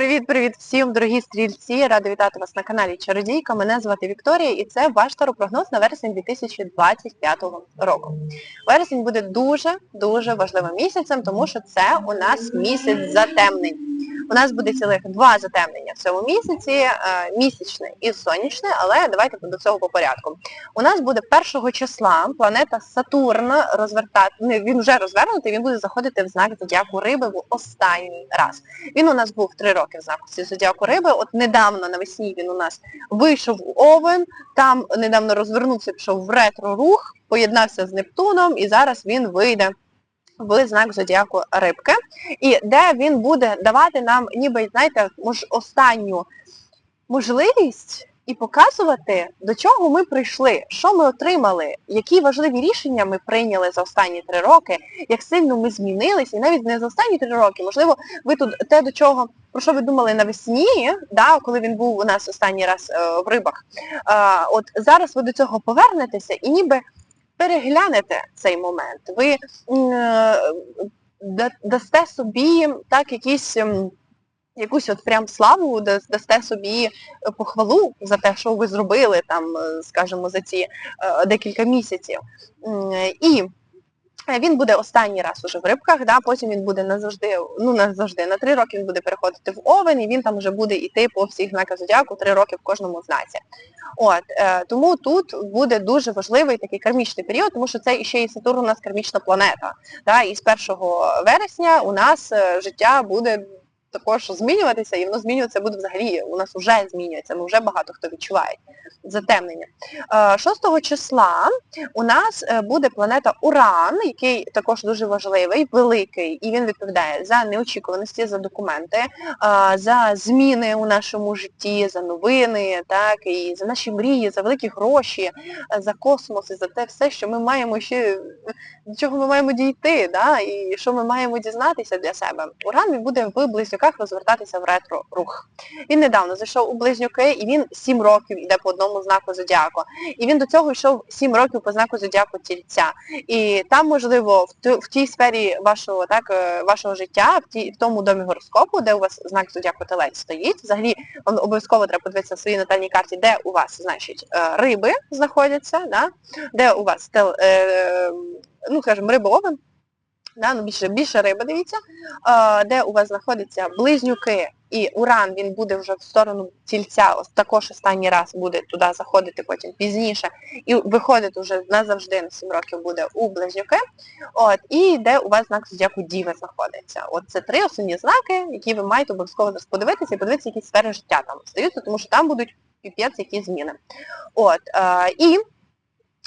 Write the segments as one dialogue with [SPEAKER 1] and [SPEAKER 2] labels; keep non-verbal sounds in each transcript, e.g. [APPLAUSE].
[SPEAKER 1] Привіт-привіт всім, дорогі стрільці! Рада вітати вас на каналі Чародійка. Мене звати Вікторія і це ваш таропрогноз на вересень 2025 року. Вересень буде дуже-дуже важливим місяцем, тому що це у нас місяць затемнень. У нас буде цілих два затемнення в цьому місяці, е, місячне і сонячне, але давайте до цього по порядку. У нас буде 1 числа планета Сатурн розвертати, не, він вже розвернутий, він буде заходити в знак зодіаку риби в останній раз. Він у нас був три роки в знаку зодіаку риби, от недавно навесні він у нас вийшов у Овен, там недавно розвернувся, пішов в ретро-рух, поєднався з Нептуном і зараз він вийде в знак зодіаку рибки, і де він буде давати нам ніби, знаєте, мож, останню можливість і показувати, до чого ми прийшли, що ми отримали, які важливі рішення ми прийняли за останні три роки, як сильно ми змінилися, і навіть не за останні три роки, можливо, ви тут те, до чого, про що ви думали навесні, да, коли він був у нас останній раз е, в рибах, е, от зараз ви до цього повернетеся і ніби переглянете цей момент, ви е, дасте собі так якісь ем, якусь от прям славу, дасте собі похвалу за те, що ви зробили там, е, скажімо, за ці е, декілька місяців. І він буде останній раз уже в рибках, да, потім він буде назавжди, ну назавжди, на три роки він буде переходити в овен, і він там вже буде йти по всіх знаках зодіаку три роки в кожному знаці. От, е, Тому тут буде дуже важливий такий кармічний період, тому що це ще і Сатурн у нас кармічна планета. Да, І з 1 вересня у нас е, життя буде також змінюватися, і воно змінюватися буде взагалі, у нас вже змінюється, ми вже багато хто відчуває затемнення. 6 е, числа у нас е, буде планета Уран, який також дуже важливий, великий, і він відповідає за неочікуваності, за документи, е, за зміни у нашому житті, за новини, так, і за наші мрії, за великі гроші, за космос, і за те все, що ми маємо ще, до чого ми маємо дійти, да, і що ми маємо дізнатися для себе. Уран він буде в близнюках розвертатися в ретро-рух. Він недавно зайшов у близнюки, і він 7 років йде по одному знаку зодіаку. І він до цього йшов 7 років по знаку зодіаку тільця. І там, можливо, в в тій сфері вашого так, е, вашого життя, в тій, в тому домі гороскопу, де у вас знак зодіаку телець стоїть, взагалі обов'язково треба подивитися на своїй натальній карті, де у вас, значить, е, риби знаходяться, да? де у вас тел, е, ну, скажімо, риба овен, да? ну, більше, більше риби, дивіться, де у вас знаходяться близнюки. І Уран він буде вже в сторону тільця, також останній раз буде туди заходити потім пізніше. І виходить вже назавжди на 7 років буде у Близнюки. От, І де у вас знак зодіаку Діви знаходиться. От це три основні знаки, які ви маєте обов'язково подивитися і подивитися, які сфери життя там стаються, тому що там будуть піпець які зміни. От, І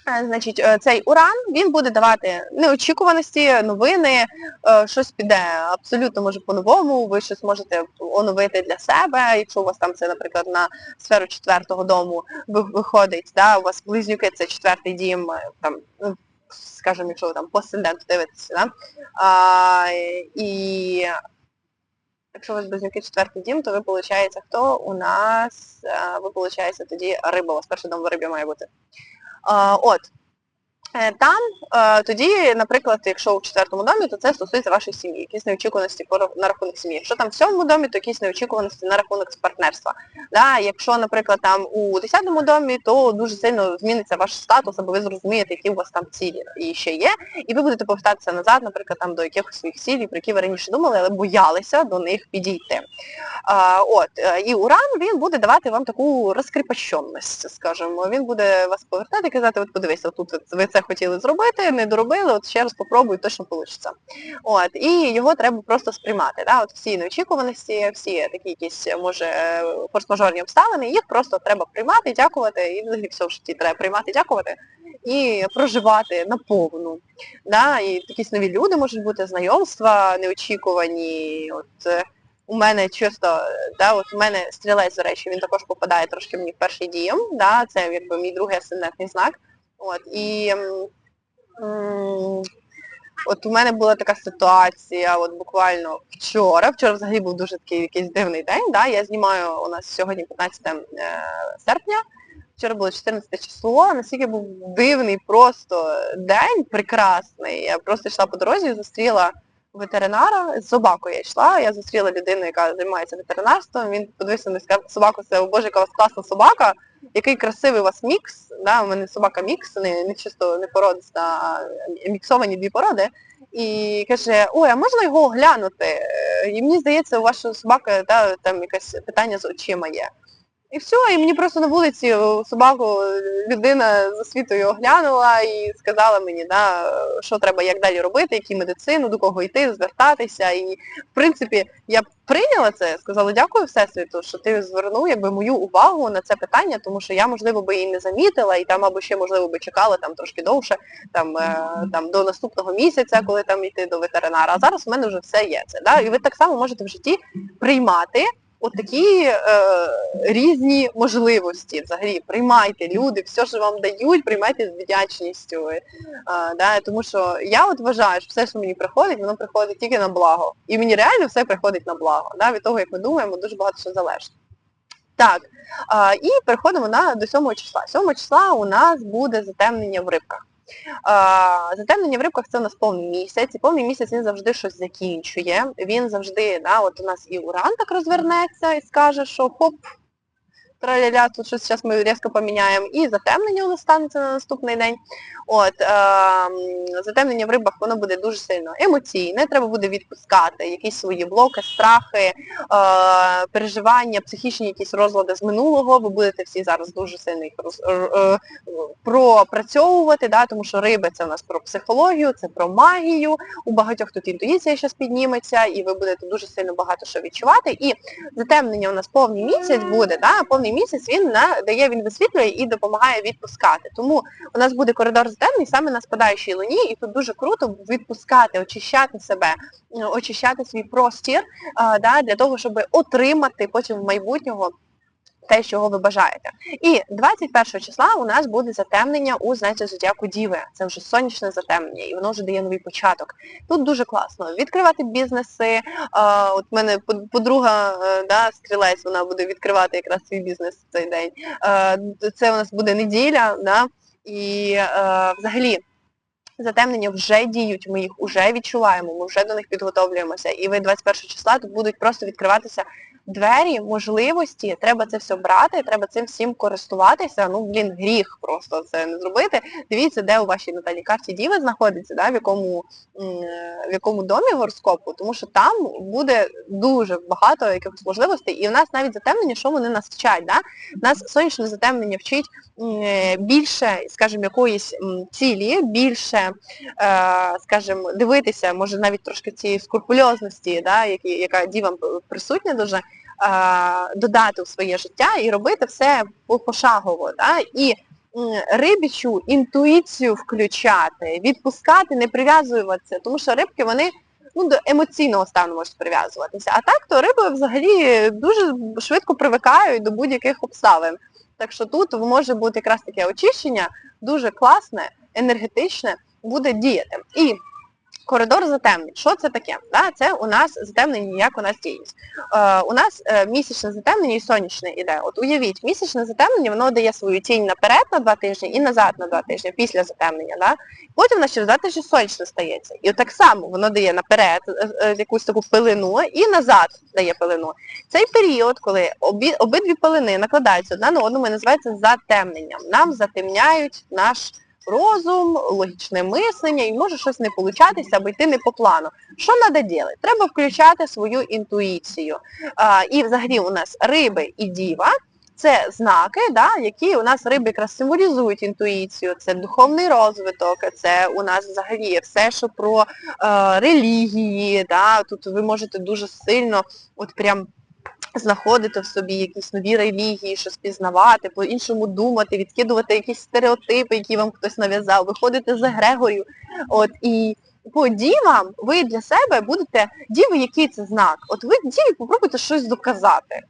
[SPEAKER 1] значить, е, цей уран він буде давати неочікуваності, новини, е, щось піде абсолютно може по-новому, ви щось можете оновити для себе, якщо у вас там це, наприклад, на сферу четвертого дому виходить, да, у вас близнюки, це четвертий дім, там, ну, скажімо, якщо ви там по асценденту дивитеся, да? а, і якщо у вас близнюки четвертий дім, то ви, виходить, хто у нас, ви, виходить, тоді риба, у вас перший дом в рибі має бути. От. Е, там е, тоді, наприклад, якщо у четвертому домі, то це стосується вашої сім'ї, якісь неочікуваності на рахунок сім'ї. Якщо там в сьомому домі, то якісь неочікуваності на рахунок партнерства. Да? Якщо, наприклад, там у десятому домі, то дуже сильно зміниться ваш статус, або ви зрозумієте, які у вас там цілі і ще є. І ви будете повертатися назад, наприклад, там до якихось своїх цілей, про які ви раніше думали, але боялися до них підійти. А, от, е, І Уран він буде давати вам таку розкріпощенність, скажімо. Він буде вас повертати і казати, от подивися, тут ви це хотіли зробити, не доробили, от ще раз попробуй, точно вийде. От, І його треба просто сприймати. Да? От Всі неочікуваності, всі такі якісь, може, форс-мажорні обставини, їх просто треба приймати, дякувати, і взагалі все в житті треба приймати, дякувати і проживати наповну. Да? І якісь нові люди можуть бути, знайомства неочікувані. От, у мене чисто, да, от у мене стрілець, до речі, він також попадає трошки мені в перший дієм, да, це якби мій другий асцендентний знак. От, І от у мене була така ситуація, от буквально вчора, вчора взагалі був дуже такий якийсь дивний день, да, я знімаю у нас сьогодні 15 е, серпня, вчора було 14 число, наскільки був дивний просто день, прекрасний. Я просто йшла по дорозі і зустріла ветеринара, з собакою я йшла, я зустріла людину, яка займається ветеринарством, він подивився на і сказав, собаку, це, о боже, яка класна собака, який красивий у вас мікс, да, у мене собака мікс, не, не чисто не породиста, а міксовані дві породи. І каже, ой, а можна його оглянути? Е, І мені здається, у вашої собаки да, там якесь питання з очима є. І все, і мені просто на вулиці е, собаку е, людина з освітою оглянула і сказала мені, да, що треба як далі робити, які медицину, до кого йти, звертатися. І в принципі я прийняла це, сказала дякую Всесвіту, що ти звернув якби мою увагу на це питання, тому що я, можливо, би і не замітила, і там або ще, можливо, би чекала там трошки довше, там, е, там до наступного місяця, коли там йти до ветеринара. А зараз у мене вже все є це. Да? І ви так само можете в житті приймати от такі е, різні можливості. Взагалі, приймайте люди, все, що вам дають, приймайте з вдячністю. Е, да, тому що я от вважаю, що все, що мені приходить, воно приходить тільки на благо. І мені реально все приходить на благо. Да, від того, як ми думаємо, дуже багато що залежить. Так, а, і переходимо на, до 7 числа. 7 числа у нас буде затемнення в рибках. Затемнення в рибках це у нас повний місяць, і повний місяць він завжди щось закінчує. Він завжди, да, от у нас і уран так розвернеться і скаже, що хоп, траля тут щось зараз ми різко поміняємо, і затемнення у нас станеться на наступний день. От, е, затемнення в рибах, воно буде дуже сильно емоційне, треба буде відпускати якісь свої блоки, страхи, е, переживання, психічні якісь розлади з минулого, ви будете всі зараз дуже сильно їх роз, е, пропрацьовувати, да, тому що риби це у нас про психологію, це про магію, у багатьох тут інтуїція зараз підніметься, і ви будете дуже сильно багато що відчувати. І затемнення у нас повний місяць буде, да, повний місяць він дає, він висвітлює і допомагає відпускати. Тому у нас буде коридор затемний саме на спадаючій луні, і тут дуже круто відпускати, очищати себе, е, очищати свій простір да, для того, щоб отримати потім в майбутнього те, чого ви бажаєте. І 21 числа у нас буде затемнення у знаці зодіаку Діви. Це вже сонячне затемнення, і воно вже дає новий початок. Тут дуже класно відкривати бізнеси. От в мене подруга, е, да, стрілець, вона буде відкривати якраз свій бізнес в цей день. Е, Це у нас буде неділя, да, і е, взагалі. Затемнення вже діють, ми їх вже відчуваємо, ми вже до них підготовлюємося. І ви 21 числа тут будуть просто відкриватися двері, можливості, треба це все брати, треба цим всім користуватися. Ну, блін, гріх просто це не зробити. Дивіться, де у вашій натальній карті діви знаходиться, да, в якому в якому домі гороскопу, тому що там буде дуже багато якихось можливостей. І в нас навіть затемнення, що вони нас вчать. Да? Нас сонячне затемнення вчить е, більше, скажімо, якоїсь цілі, більше, е, скажімо, дивитися, може навіть трошки цієї скрупульозності, да, яка дівам присутня дуже, е, додати у своє життя і робити все пошагово. Да? І рибічу інтуїцію включати, відпускати, не прив'язуватися, тому що рибки, вони ну, до емоційного стану можуть прив'язуватися. А так, то риби взагалі дуже швидко привикають до будь-яких обставин. Так що тут може бути якраз таке очищення, дуже класне, енергетичне, буде діяти. І коридор затемнень. Що це таке? Да? Це у нас затемнення, як у нас діють. Е, у нас е, місячне затемнення і сонячне іде. От уявіть, місячне затемнення, воно дає свою тінь наперед на два тижні і назад на два тижні, після затемнення. Да? Потім на через два тижні сонячне стається. І от так само воно дає наперед е, е, якусь таку пилину і назад дає пилину. Цей період, коли обі, обидві пилини накладаються одна на одну, ми називається затемненням. Нам затемняють наш розум, логічне мислення, і може щось не получатися або йти не по плану. Що треба робити? Треба включати свою інтуїцію. А, і взагалі у нас риби і діва це знаки, да, які у нас риби якраз символізують інтуїцію, це духовний розвиток, це у нас взагалі все, що про е, релігії, да, тут ви можете дуже сильно от прям знаходити в собі якісь нові релігії, щось пізнавати, по-іншому думати, відкидувати якісь стереотипи, які вам хтось нав'язав, виходити за Грегорію. От, і по дівам ви для себе будете, діви, який це знак? От ви діві попробуйте щось доказати.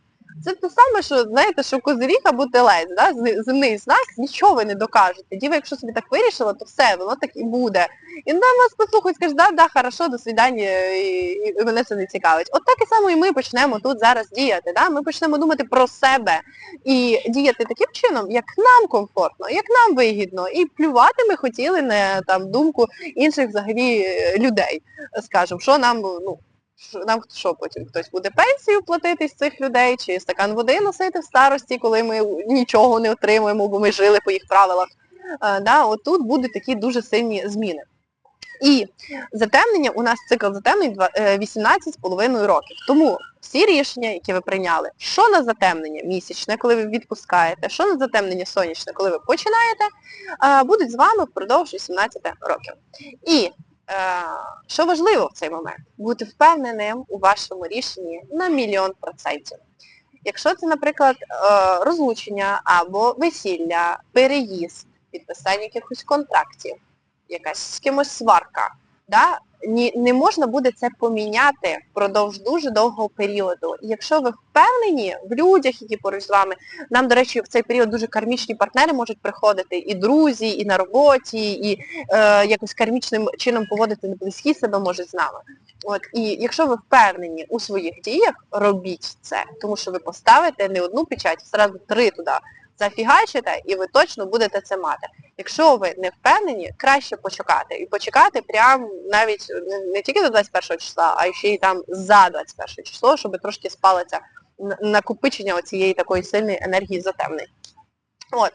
[SPEAKER 1] Це те саме, що знаєте, що козиріг або телець, да? земний знак, нічого ви не докажете. Діва, якщо собі так вирішила, то все, воно так і буде. І на вас послухають, скажуть, да, да, хорошо, до свидання, і, і, мене це не цікавить. От так і само і ми почнемо тут зараз діяти. Да? Ми почнемо думати про себе і діяти таким чином, як нам комфортно, як нам вигідно. І плювати ми хотіли на там думку інших взагалі е, людей. Скажемо, що нам, ну, нам що потім хтось буде пенсію платити з цих людей, чи стакан води носити в старості, коли ми нічого не отримуємо, бо ми жили по їх правилах. Е, да, от будуть такі дуже сильні зміни. І затемнення, у нас цикл затемнень е, 18,5 років. Тому всі рішення, які ви прийняли, що на затемнення місячне, коли ви відпускаєте, що на затемнення сонячне, коли ви починаєте, е, будуть з вами впродовж 18 років. І е, що важливо в цей момент, бути впевненим у вашому рішенні на мільйон процентів. Якщо це, наприклад, е, розлучення або весілля, переїзд, підписання якихось контрактів, якась з кимось сварка, да? Ні, не можна буде це поміняти впродовж дуже довгого періоду. І якщо ви впевнені в людях, які поруч з вами, нам, до речі, в цей період дуже кармічні партнери можуть приходити, і друзі, і на роботі, і е, якось кармічним чином поводити не близькі себе можуть з нами. От, і якщо ви впевнені у своїх діях, робіть це, тому що ви поставите не одну печать, а зразу три туди зафігачите, і ви точно будете це мати. Якщо ви не впевнені, краще почекати. І почекати прям навіть не, тільки до 21 числа, а ще й там за 21 число, щоб трошки спалося накопичення оцієї такої сильної енергії затемнень. От.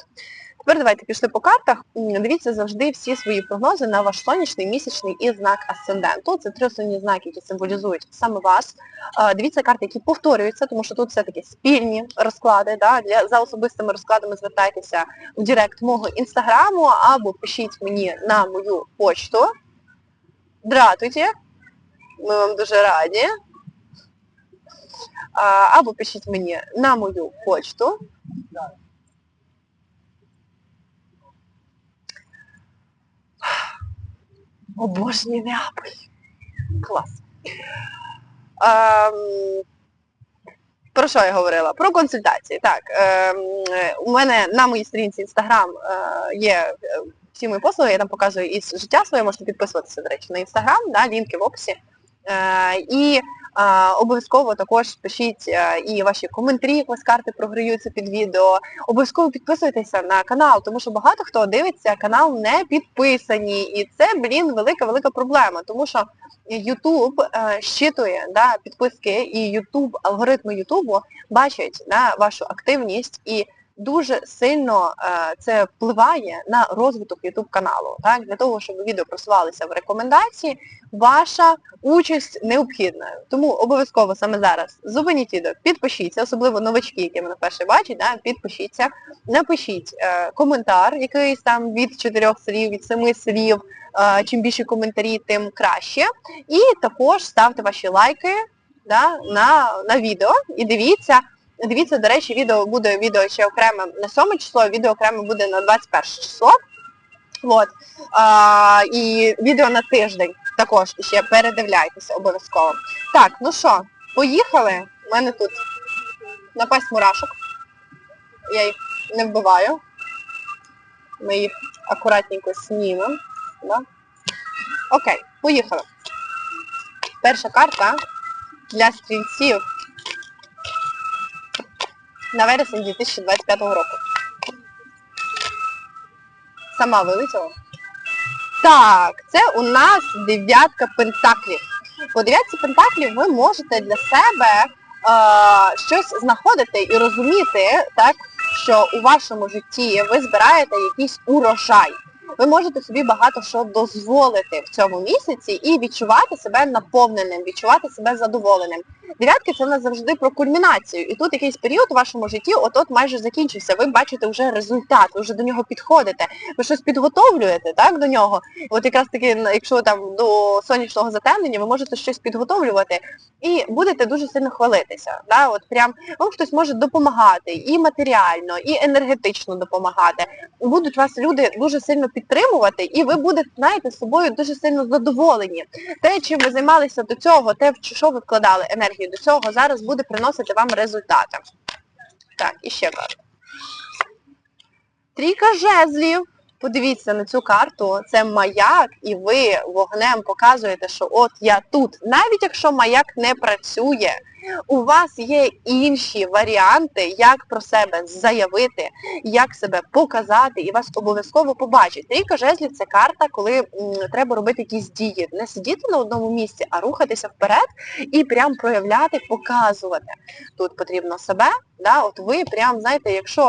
[SPEAKER 1] Тепер давайте пішли по картах. Дивіться завжди всі свої прогнози на ваш сонячний, місячний і знак асценденту. Це три основні знаки, які символізують саме вас. Дивіться карти, які повторюються, тому що тут все-таки спільні розклади. Да? Для, за особистими розкладами звертайтеся в директ мого інстаграму або пишіть мені на мою почту. Дратуйте, ми вам дуже раді. Або пишіть мені на мою почту. Обожнюю Неаполь. Клас. Ем, про що я говорила? Про консультації. Так, е, у мене на моїй сторінці Інстаграм е, є е, всі мої послуги, я там показую із життя своє, можете підписуватися, до речі, на Інстаграм, да, лінки в описі. Е, і обов'язково також пишіть е, і ваші коментарі, як у вас карти програються під відео. Обов'язково підписуйтеся на канал, тому що багато хто дивиться канал не підписані. І це, блін, велика-велика проблема, тому що YouTube е, щитує да, підписки і YouTube, алгоритми YouTube бачать да, вашу активність і дуже сильно е, це впливає на розвиток YouTube каналу. Так? Для того, щоб відео просувалися в рекомендації, ваша участь необхідна. Тому обов'язково саме зараз зупиніть відео, підпишіться, особливо новачки, які мене перше бачать, да, підпишіться, напишіть е, коментар, якийсь там від чотирьох слів, від семи слів. Е, чим більше коментарі, тим краще. І також ставте ваші лайки да, на, на відео і дивіться. Дивіться, до речі, відео буде відео ще окреме на 7 число, відео окреме буде на 21 число. От. А, і відео на тиждень також ще передивляйтеся обов'язково. Так, ну що, поїхали. У мене тут напасть мурашок. Я їх не вбиваю. Ми їх акуратненько знімемо. Да? Окей, поїхали. Перша карта для стрільців на вересень 2025 року. Сама вилетіла. Так, це у нас дев'ятка пентаклів. По дев'ятці пентаклів ви можете для себе е, щось знаходити і розуміти, так, що у вашому житті ви збираєте якийсь урожай. Ви можете собі багато що дозволити в цьому місяці і відчувати себе наповненим, відчувати себе задоволеним. Дев'ятки це в нас завжди про кульмінацію. І тут якийсь період у вашому житті от-от майже закінчився. Ви бачите вже результат, ви вже до нього підходите, ви щось підготовлюєте так, до нього. От якраз таки, якщо там до сонячного затемнення, ви можете щось підготовлювати і будете дуже сильно хвалитися. Да? От прям вам хтось може допомагати і матеріально, і енергетично допомагати. Будуть вас люди дуже сильно підтримувати, і ви будете, знаєте, собою дуже сильно задоволені. Те, чим ви займалися до цього, те, в що ви вкладали енергію до цього, зараз буде приносити вам результати. Так, і ще карта. Трійка жезлів. Подивіться на цю карту, це маяк, і ви вогнем показуєте, що от я тут. Навіть якщо маяк не працює, у вас є інші варіанти, як про себе заявити, як себе показати, і вас обов'язково побачать. Трійка жезлів це карта, коли м, треба робити якісь дії. Не сидіти на одному місці, а рухатися вперед і прям проявляти, показувати. Тут потрібно себе, да, от ви прям, знаєте, якщо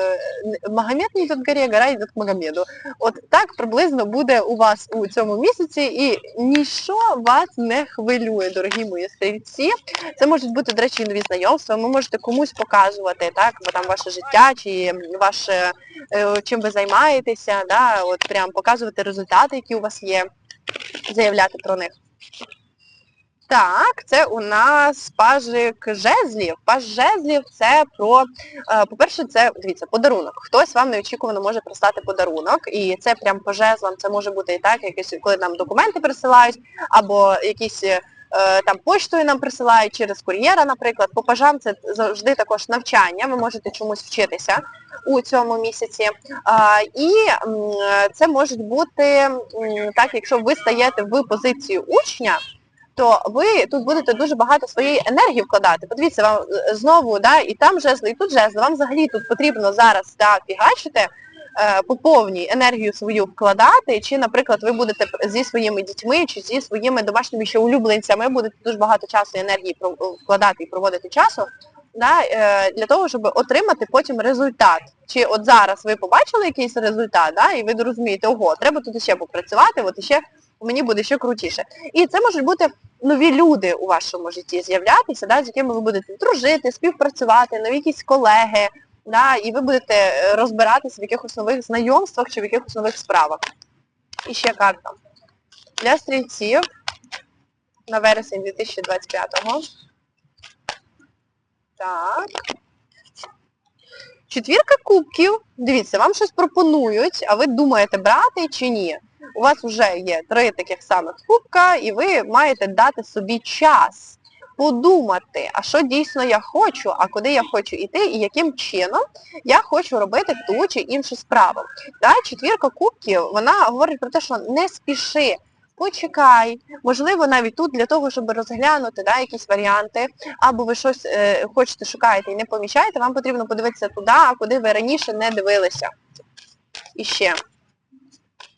[SPEAKER 1] е, Магомед не йде горі, гора йде Магомеду. От так приблизно буде у вас у цьому місяці, і ніщо вас не хвилює, дорогі мої стрільці. Це можуть бути, до речі, нові знайомства, ви можете комусь показувати, так, бо там ваше життя, чи ваше, е, чим ви займаєтеся, да, от прям показувати результати, які у вас є, заявляти про них. Так, це у нас пажик жезлів. Паж жезлів це про, е, по-перше, це, дивіться, подарунок. Хтось вам неочікувано може прислати подарунок, і це прям по жезлам, це може бути і так, якісь, коли нам документи присилають, або якісь е, там поштою нам присилають через кур'єра, наприклад. По пажам це завжди також навчання, ви можете чомусь вчитися у цьому місяці. І це можуть бути, так, якщо ви стаєте в позицію учня, то ви тут будете дуже багато своєї енергії вкладати. Подивіться, вам е, знову, да, і там жезли, і тут жезли. Вам взагалі тут потрібно зараз да, фігачити, е, по повній енергію свою вкладати, чи, наприклад, ви будете зі своїми дітьми, чи зі своїми домашніми ще улюбленцями, будете дуже багато часу і енергії вкладати і проводити часу, да, е, для того, щоб отримати потім результат. Чи от зараз ви побачили якийсь результат, да, і ви розумієте, ого, треба тут ще попрацювати, от іще мені буде ще крутіше. І це можуть бути нові люди у вашому житті з'являтися, да, з якими ви будете дружити, співпрацювати, нові якісь колеги, да, і ви будете е, розбиратися в якихось нових знайомствах чи в якихось нових справах. І ще карта. Для стрільців на вересень 2025-го. Так. Четвірка кубків. Дивіться, вам щось пропонують, а ви думаєте, брати чи ні. У вас вже є три таких самих кубка, і ви маєте дати собі час подумати, а що дійсно я хочу, а куди я хочу йти, і яким чином я хочу робити ту чи іншу справу. Да, четвірка кубків, вона говорить про те, що не спіши, почекай, можливо, навіть тут для того, щоб розглянути да, якісь варіанти, або ви щось е, хочете, шукаєте і не помічаєте, вам потрібно подивитися туди, куди ви раніше не дивилися. І ще.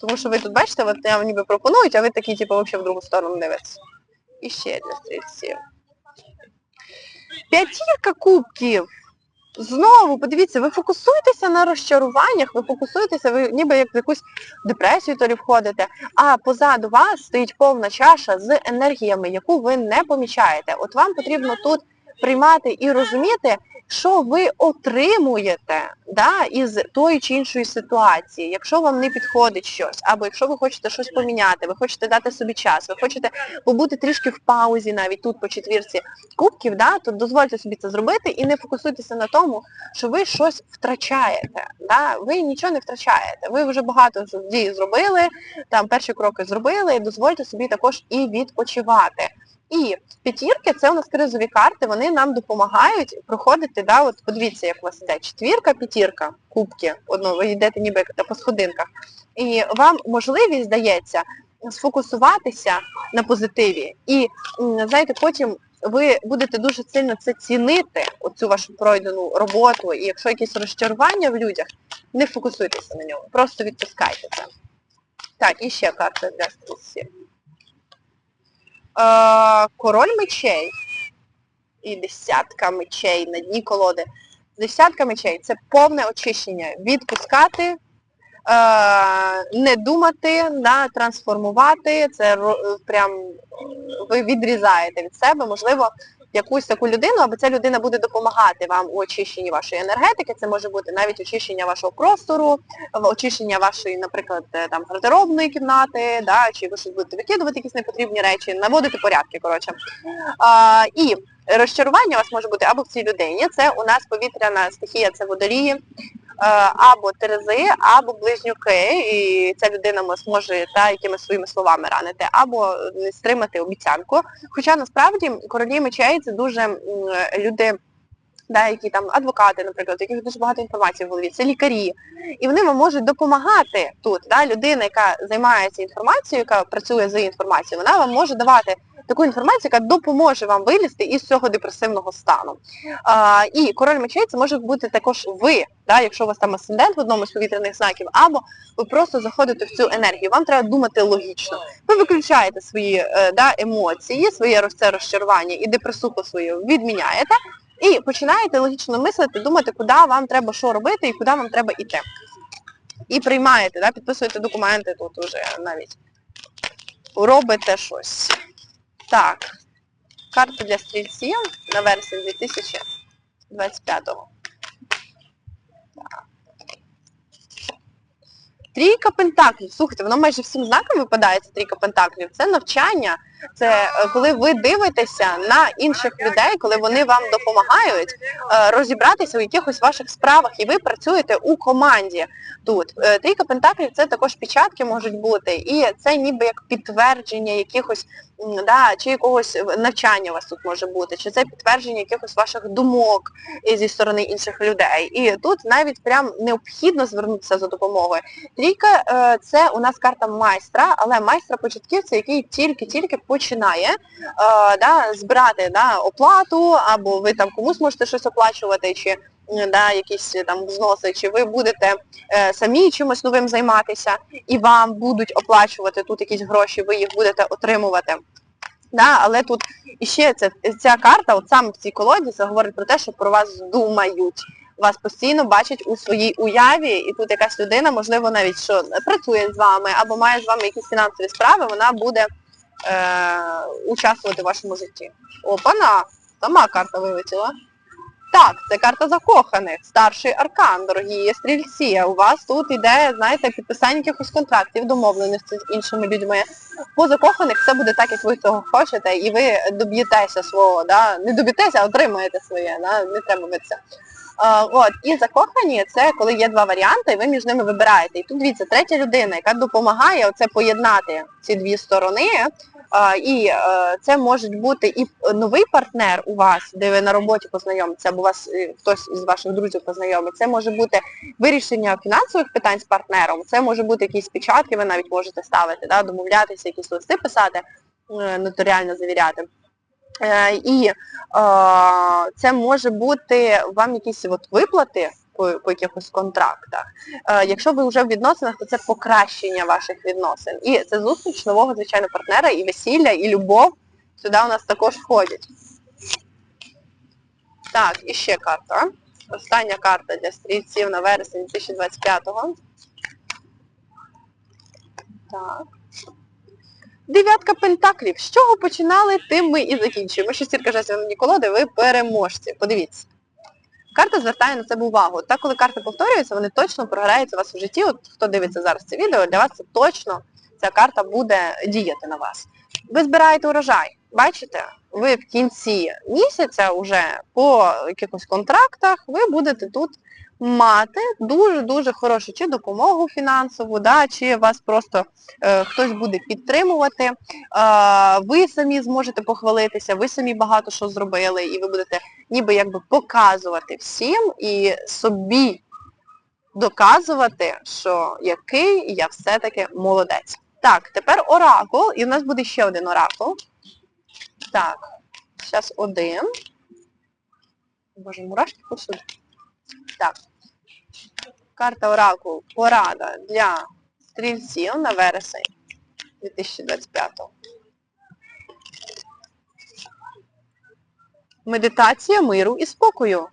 [SPEAKER 1] Тому що ви тут бачите, от я вам ніби пропонують, а ви такі, типу, взагалі в другу сторону дивитесь. І ще для стрільців. П'ятірка кубків. Знову, подивіться, ви фокусуєтеся на розчаруваннях, ви фокусуєтеся, ви ніби як в якусь депресію торі входите, а позаду вас стоїть повна чаша з енергіями, яку ви не помічаєте. От вам потрібно тут приймати і розуміти, що ви отримуєте да, із тої чи іншої ситуації, якщо вам не підходить щось, або якщо ви хочете щось поміняти, ви хочете дати собі час, ви хочете побути трішки в паузі навіть тут по четвірці кубків, да, то дозвольте собі це зробити і не фокусуйтеся на тому, що ви щось втрачаєте. Да? Ви нічого не втрачаєте. Ви вже багато дій зробили, там перші кроки зробили, дозвольте собі також і відпочивати. І п'ятірки це у нас кризові карти, вони нам допомагають проходити, да, от подивіться, як у вас іде четвірка, п'ятірка, кубки, одно, ви йдете ніби по сходинках. І вам можливість дається сфокусуватися на позитиві. І, знаєте, потім ви будете дуже сильно це цінити, оцю вашу пройдену роботу, і якщо якісь розчарування в людях, не фокусуйтеся на ньому, просто відпускайте це. Так, і ще карта для стрільців. Е, король мечей і десятка мечей на дні колоди. Десятка мечей це повне очищення. Відпускати, е, не думати, да, трансформувати, це прям ви відрізаєте від себе, можливо, якусь таку людину, або ця людина буде допомагати вам у очищенні вашої енергетики, це може бути навіть очищення вашого простору, очищення вашої, наприклад, е, там гардеробної кімнати, да, чи ви щось будете викидувати якісь непотрібні речі, наводити порядки, коротше. А, і розчарування у вас може бути або в цій людині, це у нас повітряна стихія, це водолії, або терези, або близнюки, і ця людина може та, якимись своїми словами ранити, або не стримати обіцянку. Хоча насправді королі мечей це дуже люди да, які там адвокати, наприклад, у яких дуже багато інформації в голові, це лікарі. І вони вам можуть допомагати тут. Да, людина, яка займається інформацією, яка працює за інформацією, вона вам може давати таку інформацію, яка допоможе вам вилізти із цього депресивного стану. А, і король мечей це може бути також ви, да, якщо у вас там асцендент в одному з повітряних знаків, або ви просто заходите в цю енергію. Вам треба думати логічно. Ви виключаєте свої е, да, емоції, своє це розчарування і депресуху свою відміняєте. І починаєте логічно мислити, думати, куди вам треба що робити і куди вам треба йти. І приймаєте, да, підписуєте документи тут уже навіть. Робите щось. Так. Карта для стрільців на вересень 2025-го. Так. Трійка пентаклів. Слухайте, воно майже всім знаком випадає, ця трійка пентаклів. Це навчання, це е, коли ви дивитеся на інших людей, коли вони вам допомагають е, розібратися у якихось ваших справах, і ви працюєте у команді тут. Е, Трійка пентаклів це також печатки можуть бути, і це ніби як підтвердження якихось да, чи якогось навчання у вас тут може бути, чи це підтвердження якихось ваших думок зі сторони інших людей. І тут навіть прям необхідно звернутися за допомогою. Трійка це у нас карта майстра, але майстра початківця, який тільки-тільки починає е, да, збирати да, оплату, або ви там комусь можете щось оплачувати, чи да, якісь там взноси, чи ви будете е, самі чимось новим займатися, і вам будуть оплачувати тут якісь гроші, ви їх будете отримувати. Да, але тут іще ця, ця карта, от саме в цій колоді, це говорить про те, що про вас думають. Вас постійно бачать у своїй уяві, і тут якась людина, можливо, навіть що працює з вами або має з вами якісь фінансові справи, вона буде участвувати в вашому житті. Опана, сама карта вилетіла. Так, це карта закоханих, старший аркан, дорогі стрільці. У вас тут іде, знаєте, підписання якихось контрактів, домовленості з іншими людьми. По закоханих все буде так, як ви цього хочете, і ви доб'єтеся свого, да? не доб'єтеся, а отримаєте своє, да? не треба битися. От, і закохані це коли є два варіанти, і ви між ними вибираєте. І тут дивіться, третя людина, яка допомагає оце поєднати ці дві сторони. І е, це можуть бути і новий партнер у вас, де ви на роботі познайомитеся, або у вас е, хтось із ваших друзів познайомить. Це може бути вирішення фінансових питань з партнером, це може бути якісь печатки, ви навіть можете ставити, да, домовлятися, якісь листи писати, е, нотаріально завіряти. Е, І е, це може бути вам якісь от виплати по, по якихось контрактах. Е, Якщо ви вже в відносинах, то це покращення ваших відносин. І це зустріч нового, звичайно, партнера, і весілля, і любов сюди у нас також входять. Так, і ще карта. Остання карта для стрільців на вересень 2025-го. Так. Дев'ятка пентаклів. З чого починали, тим ми і закінчуємо. Шестірка жезлів колоди, ви переможці. Подивіться. Карта звертає на себе увагу. Так, коли карти повторюються, вони точно програються у вас в житті. От хто дивиться зараз це відео, для вас це точно ця карта буде діяти на вас. Ви збираєте урожай. Бачите, ви в кінці місяця вже по якихось контрактах ви будете тут мати дуже-дуже хорошу чи допомогу фінансову, да, чи вас просто е, хтось буде підтримувати, е, ви самі зможете похвалитися, ви самі багато що зробили, і ви будете ніби якби показувати всім і собі доказувати, що який я все-таки молодець. Так, тепер оракул, і в нас буде ще один оракул. Так, зараз один. Боже, мурашки посуд. Так. Карта Оракул. Порада для стрільців на вересень 2025. Медитація миру і спокою.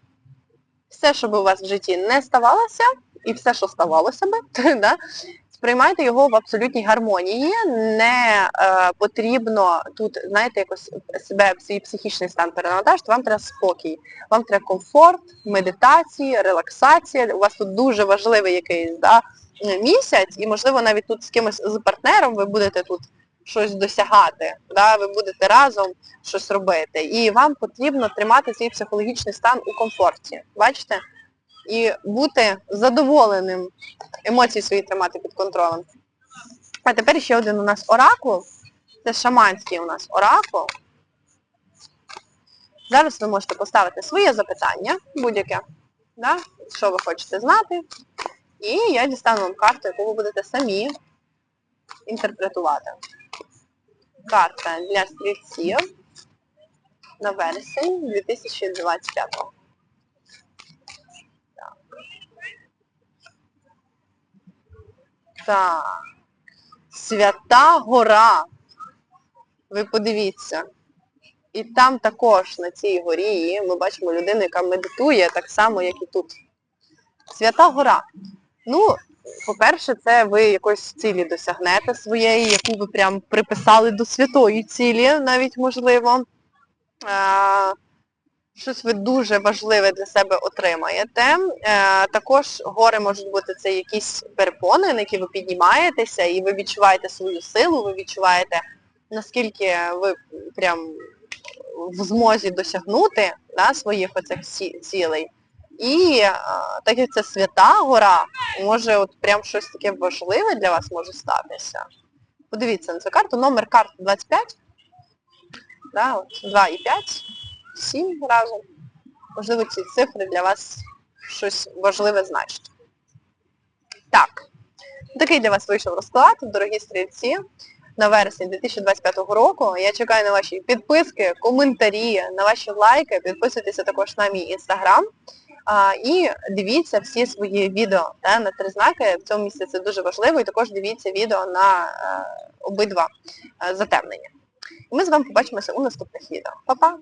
[SPEAKER 1] Все, що би у вас в житті не ставалося, і все, що ставалося би, [LAUGHS] да, сприймайте його в абсолютній гармонії. Не е, потрібно тут, знаєте, якось себе, свій психічний стан перенавантажити, вам треба спокій, вам треба комфорт, медитації, релаксація. У вас тут дуже важливий якийсь да, місяць, і можливо навіть тут з кимось з партнером ви будете тут щось досягати, да, ви будете разом щось робити. І вам потрібно тримати свій психологічний стан у комфорті. Бачите? І бути задоволеним, емоції свої тримати під контролем. А тепер ще один у нас оракул. Це шаманський у нас оракул. Зараз ви можете поставити своє запитання, будь-яке, да? що ви хочете знати. І я дістану вам карту, яку ви будете самі інтерпретувати. Карта для стрільців на вересень 2025 року. Так. Свята гора. Ви подивіться. І там також на цій горі ми бачимо людину, яка медитує так само, як і тут. Свята гора. Ну, по-перше, це ви якоїсь цілі досягнете своєї, яку ви прям приписали до святої цілі, навіть можливо. Е, щось ви дуже важливе для себе отримаєте. Е, також гори можуть бути це якісь перепони, на які ви піднімаєтеся, і ви відчуваєте свою силу, ви відчуваєте, наскільки ви прям в змозі досягнути да, своїх оцих цілей. І е, так як це свята гора, може от прям щось таке важливе для вас може статися. Подивіться на цю карту, номер карти 25, да, от 2 і 5, 7 разом. Можливо, ці цифри для вас щось важливе значать. Так, такий для вас вийшов розклад, дорогі стрільці, на вересень 2025 року. Я чекаю на ваші підписки, коментарі, на ваші лайки. Підписуйтеся також на мій інстаграм. І дивіться всі свої відео та, на три знаки. В цьому місці це дуже важливо. І також дивіться відео на е, обидва е, затемнення. І ми з вами побачимося у наступних відео. Па-па!